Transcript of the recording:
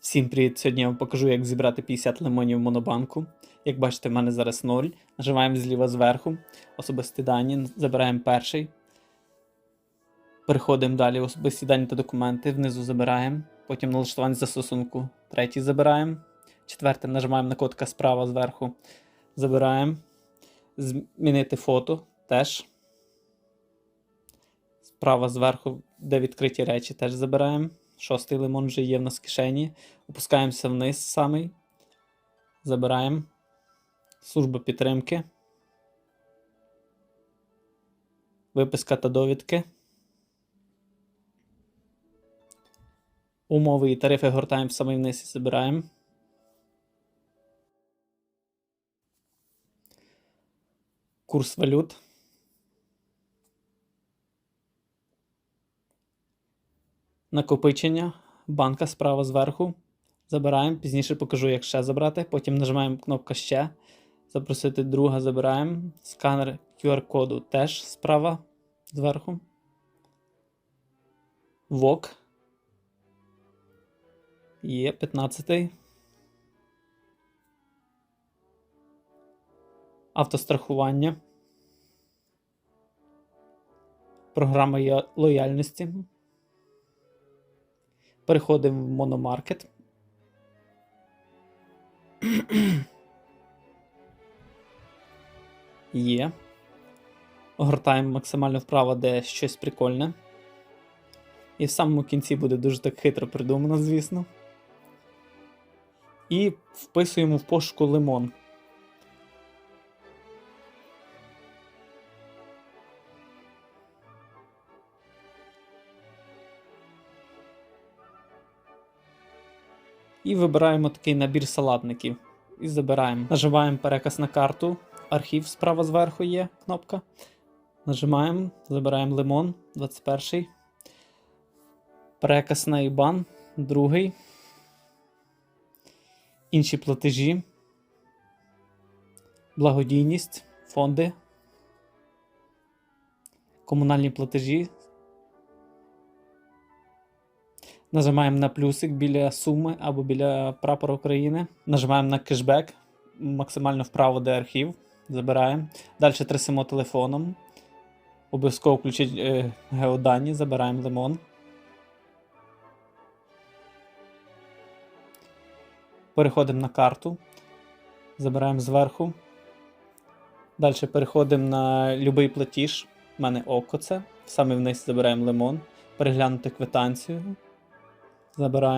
Всім привіт! Сьогодні я вам покажу, як зібрати 50 лимонів в монобанку. Як бачите, в мене зараз 0. Нажимаємо зліва зверху, особисті дані, забираємо перший. Переходимо далі, особисті дані та документи, внизу забираємо. Потім налаштування застосунку. Третій забираємо. Четверте нажимаємо на котика справа зверху. Забираємо. Змінити фото теж. Справа зверху, де відкриті речі, теж забираємо. Шостий лимон вже є в нас в кишені. Опускаємося вниз самий. Забираємо. Служба підтримки. Виписка та довідки. Умови і тарифи гортаємо самий вниз і забираємо. Курс валют. Накопичення. Банка справа зверху. Забираємо. Пізніше покажу, як ще забрати. Потім нажимаємо кнопку ще. Запросити друга забираємо. Сканер QR-коду теж справа зверху. ВОК. Є 15. Автострахування. Програма лояльності. Переходимо в мономаркет. Є. Огортаємо максимально вправо, де щось прикольне. І в самому кінці буде дуже так хитро придумано, звісно. І вписуємо в пошуку лимон. І вибираємо такий набір салатників. І забираємо. Нажимаємо переказ на карту. Архів справа зверху є кнопка. Нажимаємо, забираємо лимон 21. Переказ на IBAN, другий. Інші платежі. Благодійність, фонди. Комунальні платежі. Нажимаємо на плюсик біля суми або біля прапора України. Нажимаємо на кешбек, максимально вправо, де архів. Забираємо. Далі трясемо телефоном. Обов'язково включіть е, геодані, забираємо лимон. Переходимо на карту. Забираємо зверху. Далі переходимо на будь-який платіж. У мене око це. Саме вниз забираємо лимон. Переглянути квитанцію. Забираємо.